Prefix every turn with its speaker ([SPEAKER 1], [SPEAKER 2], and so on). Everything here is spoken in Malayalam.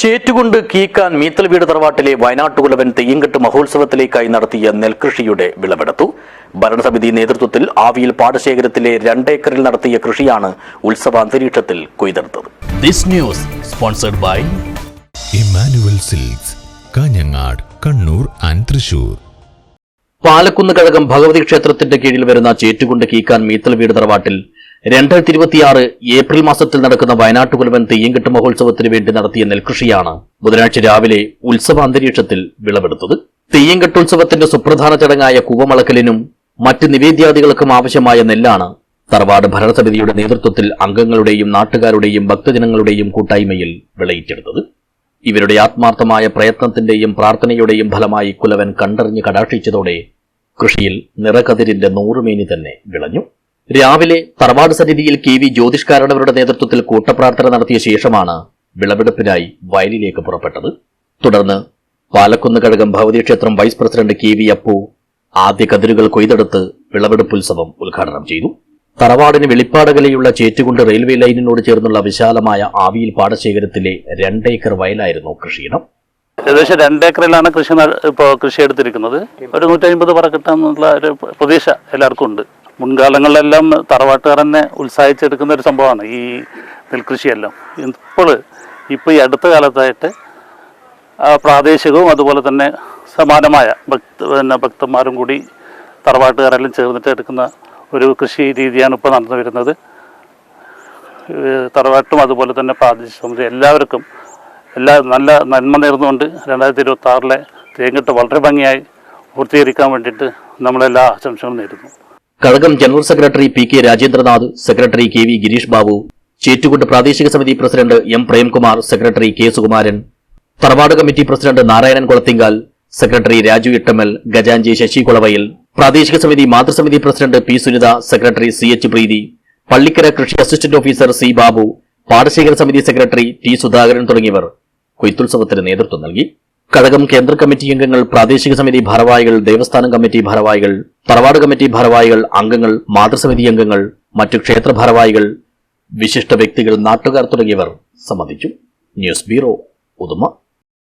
[SPEAKER 1] ചേറ്റുകൊണ്ട് കീക്കാൻ മീത്തൽ വീട് തറവാട്ടിലെ വയനാട്ടുകുലവൻ തെയ്യങ്കെട്ട് മഹോത്സവത്തിലേക്കായി നടത്തിയ നെൽകൃഷിയുടെ വിളവെടുത്തു. ഭരണസമിതി നേതൃത്വത്തിൽ ആവിയിൽ പാടശേഖരത്തിലെ രണ്ടേക്കറിൽ നടത്തിയ കൃഷിയാണ് ഉത്സവ അന്തരീക്ഷത്തിൽ കൊയ്തെടുത്തത്.
[SPEAKER 2] This news sponsored by
[SPEAKER 3] Emmanuel Silks Kanhangad Kannur and Thrissur
[SPEAKER 1] Palakkunnu Kazhakam Bhagavathi ക്ഷേത്രത്തിന്റെ കീഴിൽ വരുന്ന ചേറ്റുകൊണ്ട് കീക്കാൻ മീത്തൽ വീട് തറവാട്ടിൽ രണ്ടായിരത്തി ഇരുപത്തിയാറ് ഏപ്രിൽ മാസത്തിൽ നടക്കുന്ന വയനാട്ടുകുലവൻ തെയ്യംകെട്ട് മഹോത്സവത്തിന് വേണ്ടി നടത്തിയ നെൽകൃഷിയാണ് ബുധനാഴ്ച രാവിലെ ഉത്സവ അന്തരീക്ഷത്തിൽ വിളവെടുത്തത്. തെയ്യംകെട്ടുത്സവത്തിന്റെ സുപ്രധാന ചടങ്ങായ കൂവമളക്കലിനും മറ്റ് നിവേദ്യാദികൾക്കും ആവശ്യമായ നെല്ലാണ് തറവാട് ഭരണസമിതിയുടെ നേതൃത്വത്തിൽ അംഗങ്ങളുടെയും നാട്ടുകാരുടെയും ഭക്തജനങ്ങളുടെയും കൂട്ടായ്മയിൽ വിളയിച്ചെടുത്തത്. ഇവരുടെ ആത്മാർത്ഥമായ പ്രയത്നത്തിന്റെയും പ്രാർത്ഥനയുടെയും ഫലമായി കുലവൻ കണ്ടറിഞ്ഞ് കടാക്ഷിച്ചതോടെ കൃഷിയിൽ നിറകതിരിന്റെ നൂറുമേനി തന്നെ വിളഞ്ഞു. രാവിലെ തറവാട് സന്നിധിയിൽ കെ വി ജ്യോതിഷ്കാരണവരുടെ നേതൃത്വത്തിൽ കൂട്ടപ്രാർത്ഥന നടത്തിയ ശേഷമാണ് വിളവെടുപ്പിനായി വയലിലേക്ക് പുറപ്പെട്ടത്. തുടർന്ന് പാലക്കുന്ന് കഴകം ഭഗവതി ക്ഷേത്രം vice president K V Appu ആദ്യ കതിരുകൾ കൊയ്തെടുത്ത് വിളവെടുപ്പ് ഉത്സവം ഉദ്ഘാടനം ചെയ്തു. തറവാടിന് വെളിപ്പാടകലെയുള്ള ചേറ്റുകൊണ്ട് റെയിൽവേ ലൈനിനോട് ചേർന്നുള്ള വിശാലമായ ആവിയിൽ പാടശേഖരത്തിലെ രണ്ടേക്കർ വയലായിരുന്നു കൃഷിയിടം.
[SPEAKER 4] ഏകദേശം രണ്ടേക്കറിലാണ് കൃഷി ഇപ്പോൾ കൃഷി എടുത്തിരിക്കുന്നത് ഒരു നൂറ്റമ്പത് പറ കിട്ടാന്നുള്ള ഒരു പ്രതീക്ഷ എല്ലാവർക്കും ഉണ്ട്. മുൻകാലങ്ങളിലെല്ലാം തറവാട്ടുകാർ തന്നെ ഉത്സാഹിച്ചെടുക്കുന്ന ഒരു സംഭവമാണ് ഈ നെൽകൃഷിയെല്ലാം. ഇപ്പോൾ ഇപ്പോൾ ഈ അടുത്ത കാലത്തായിട്ട് പ്രാദേശികവും അതുപോലെ തന്നെ സമാനമായ ഭക്ത പിന്നെ ഭക്തന്മാരും കൂടി തറവാട്ടുകാരെല്ലാം ചേർന്നിട്ട് എടുക്കുന്ന ഒരു കൃഷി രീതിയാണ് ഇപ്പോൾ നടന്നു വരുന്നത്. തറവാട്ടും അതുപോലെ തന്നെ പ്രാദേശിക സമിതി എല്ലാവർക്കും എല്ലാ നല്ല നന്മ നേർന്നുകൊണ്ട് രണ്ടായിരത്തി ഇരുപത്തി ആറിലെ തേങ്ങിട്ട് വളരെ ഭംഗിയായി പൂർത്തീകരിക്കാൻ വേണ്ടിയിട്ട് നമ്മളെല്ലാ ആശംസകളും നേരുന്നു.
[SPEAKER 1] Kazhakam general secretary P K Rajendranath secretary K V Girish Babu Chettukund പ്രാദേശിക സമിതി president M Premkumar secretary K Sukumaran തറവാട് committee president Narayanan Kulathinkal secretary Raju Ittamal ഗജാഞ്ചി Sasi Kulavayil പ്രാദേശിക സമിതി മാതൃസമിതി president P Sunitha secretary C H Preethi Pallikkara കൃഷി അസിസ്റ്റന്റ് ഓഫീസർ സി ബാബു പാടശേഖര സമിതി സെക്രട്ടറി ടി സുധാകരൻ തുടങ്ങിയവർ കൊയ്ത്തുത്സവത്തിന് നേതൃത്വം നൽകി. കഴകം കേന്ദ്ര കമ്മിറ്റി അംഗങ്ങൾ പ്രാദേശിക സമിതി ഭാരവാഹികൾ ദേവസ്ഥാനം കമ്മിറ്റി ഭാരവാഹികൾ തറവാട് കമ്മിറ്റി ഭാരവാഹികൾ അംഗങ്ങൾ മാതൃസമിതി അംഗങ്ങൾ മറ്റു ക്ഷേത്ര ഭാരവാഹികൾ വിശിഷ്ട വ്യക്തികൾ നാട്ടുകാർ തുടങ്ങിയവർ സംബന്ധിച്ചു. News bureau Uduma.